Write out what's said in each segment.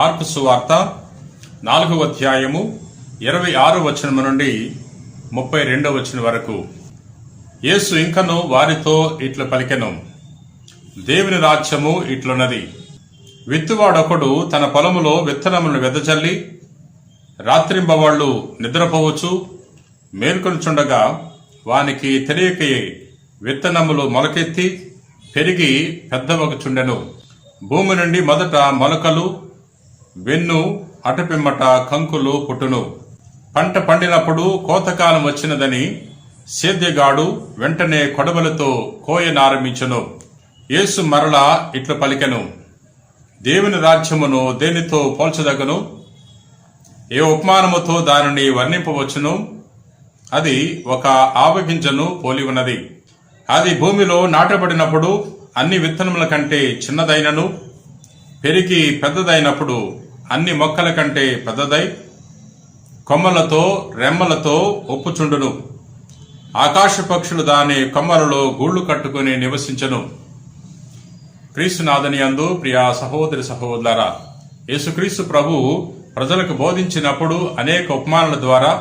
మార్పు సువార్త నాలుగవ అధ్యాయము ఇరవై ఆరు వచనం నుండి ముప్పై రెండవ వచనం వరకు. యేసు ఇంకను వారితో ఇట్ల పలికెను దేవుని రాజ్యము ఇట్లున్నది. విత్తువాడొకడు తన పొలములో విత్తనములను వెదజల్లి రాత్రింబవాళ్ళు నిద్రపోవచ్చు. మేల్కొనుచుండగా వానికి తెలియకయే విత్తనములు మొలకెత్తి పెరిగి పెద్దవగుచుండెను. భూమి నుండి మొదట మొలకలు వెన్ను అటపిమ్మట కంకులు పుట్టును. పంట పండినప్పుడు కోతకాలం వచ్చినదని సేద్యగాడు వెంటనే కొడవలతో కోయనారంభించును. యేసు మరలా ఇట్లు పలికెను. దేవుని రాజ్యమును దేనితో పోల్చదగను? ఏ ఉపమానముతో దానిని వర్ణింపవచ్చును? అది ఒక ఆవగింజను పోలి ఉన్నది. అది భూమిలో నాటబడినప్పుడు అన్ని విత్తనముల కంటే చిన్నదైనను పెరిగి పెద్దదైనప్పుడు అన్ని మొక్కల కంటే పెద్దదై కొమ్మలతో రెమ్మలతో ఒప్పుచుండును. ఆకాశ పక్షులు దాని కొమ్మలలో గూళ్ళు కట్టుకుని నివసించను. క్రీస్తునాథని అందు ప్రియా సహోదరి సహోదరా యేసుక్రీస్తు ప్రభు ప్రజలకు బోధించినప్పుడు అనేక ఉపమానాల ద్వారా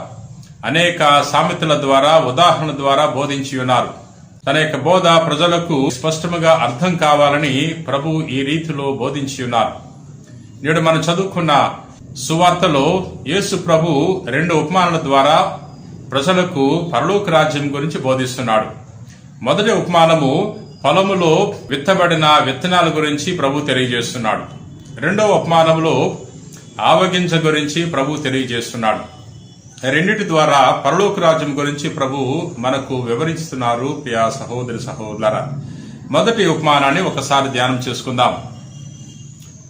అనేక సామెతల ద్వారా ఉదాహరణ ద్వారా బోధించి ఉన్నారు. తన యొక్క బోధ ప్రజలకు స్పష్టముగా అర్థం కావాలని ప్రభు ఈ రీతిలో బోధించి ఉన్నారు. నేడు మనం చదువుకున్న సువార్తలో యేసు ప్రభు రెండు ఉపమానాల ద్వారా ప్రజలకు పరలోక రాజ్యం గురించి బోధిస్తున్నాడు. మొదటి ఉపమానము పొలములో విత్తబడిన విత్తనాల గురించి ప్రభు తెలియజేస్తున్నాడు. రెండవ ఉపమానంలో ఆవగింజ గురించి ప్రభు తెలియజేస్తున్నాడు. రెండిటి ద్వారా పరలోక రాజ్యం గురించి ప్రభు మనకు వివరిస్తున్నారు ప్రియా సహోదరి సహోదర మొదటి ఉపమానాన్ని ఒకసారి ధ్యానం చేసుకుందాం.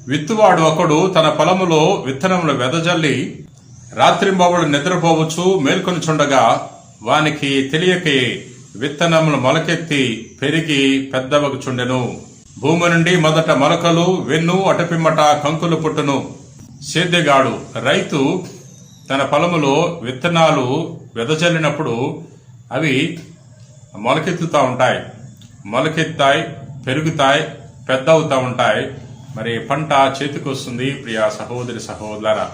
విత్తువాడు ఒకడు తన పొలములో విత్తనములు వెదజల్లి రాత్రింబవడు నిద్రపోవచ్చు మేల్కొనిచుండగా వానికి తెలియకే విత్తనములు మొలకెత్తి పెరిగి పెద్దవకు చుండెను భూమి నుండి మొదట మొలకలు వెన్ను అటపిమ్మట కంకులు పుట్టును. సేద్యగాడు రైతు తన పొలములో విత్తనాలు వెదజల్లినప్పుడు అవి మొలకెత్తుతూ ఉంటాయి. మొలకెత్తాయి పెరుగుతాయి పెద్ద అవుతూ ఉంటాయి. మరి పంట చేతికి వస్తుంది ప్రియా సహోదరి సహోదర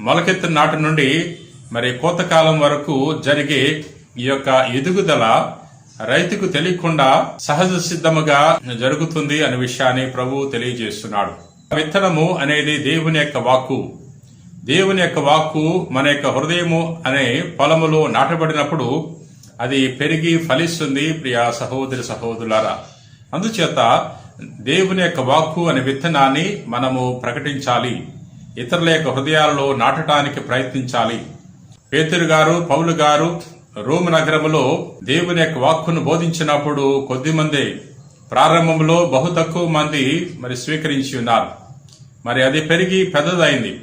మొలకెత్తిన నాటి నుండి మరి కోతకాలం వరకు జరిగే ఈ యొక్క ఎదుగుదల రైతుకు తెలియకుండా సహజ సిద్ధముగా జరుగుతుంది అనే విషయాన్ని ప్రభు తెలియజేస్తున్నాడు. విత్తనము అనేది దేవుని యొక్క వాక్కు. దేవుని యొక్క వాక్కు మన యొక్క హృదయము అనే పొలములో నాటబడినప్పుడు అది పెరిగి ఫలిస్తుంది ప్రియా సహోదరి సహోదరులారా. అందుచేత దేవుని యొక్క వాక్కు అనే విత్తనాన్ని మనము ప్రకటించాలి. ఇతరుల యొక్క హృదయాలలో నాటడానికి ప్రయత్నించాలి. పేతురు గారు పౌలు గారు రోమ్ నగరములో దేవుని యొక్క వాక్కును బోధించినప్పుడు కొద్ది మంది ప్రారంభంలో బహు తక్కువ మంది మరి స్వీకరించి ఉన్నారు. మరి అది పెరిగి పెద్దదైంది.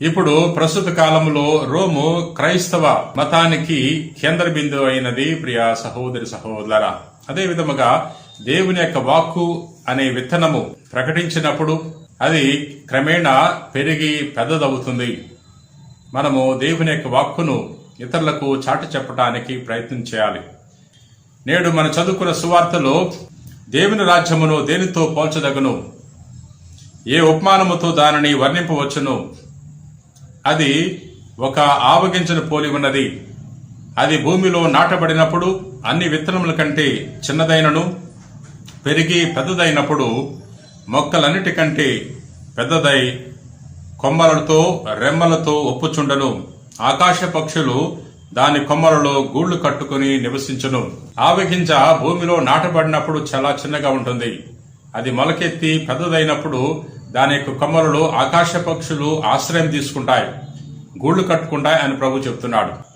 ఇప్పుడు ప్రస్తుత కాలంలో రోము క్రైస్తవ మతానికి కేంద్ర బిందువు అయినది ప్రియ సహోదరి సహోదర. అదే విధముగా దేవుని యొక్క వాక్కు అనే విత్తనము ప్రకటించినప్పుడు అది క్రమేణా పెరిగి పెద్దదవుతుంది. మనము దేవుని యొక్క వాక్కును ఇతరులకు చాటి చెప్పడానికి ప్రయత్నం చేయాలి. నేడు మన చదువుకున్న సువార్తలో దేవుని రాజ్యమును దేనితో పోల్చదగను? ఏ ఉపమానముతో దానిని వర్ణింపవచ్చును? అది ఒక ఆవగించను పోలి ఉన్నది. అది భూమిలో నాటబడినప్పుడు అన్ని విత్తనముల కంటే చిన్నదైనను పెరిగి పెద్దదైనప్పుడు మొక్కలన్నిటికంటే పెద్దదై కొమ్మలతో రెమ్మలతో ఒప్పుచుండను. ఆకాశ పక్షులు దాని కొమ్మలలో గూళ్ళు కట్టుకుని నివసించును. ఆవగింజ భూమిలో నాటబడినప్పుడు చాలా చిన్నగా ఉంటుంది. అది మొలకెత్తి పెద్దదైనప్పుడు దాని యొక్క కొమ్మలలో ఆకాశ పక్షులు ఆశ్రయం తీసుకుంటాయి. గూళ్ళు కట్టుకుంటాయి అని ప్రభు చెప్తున్నాడు.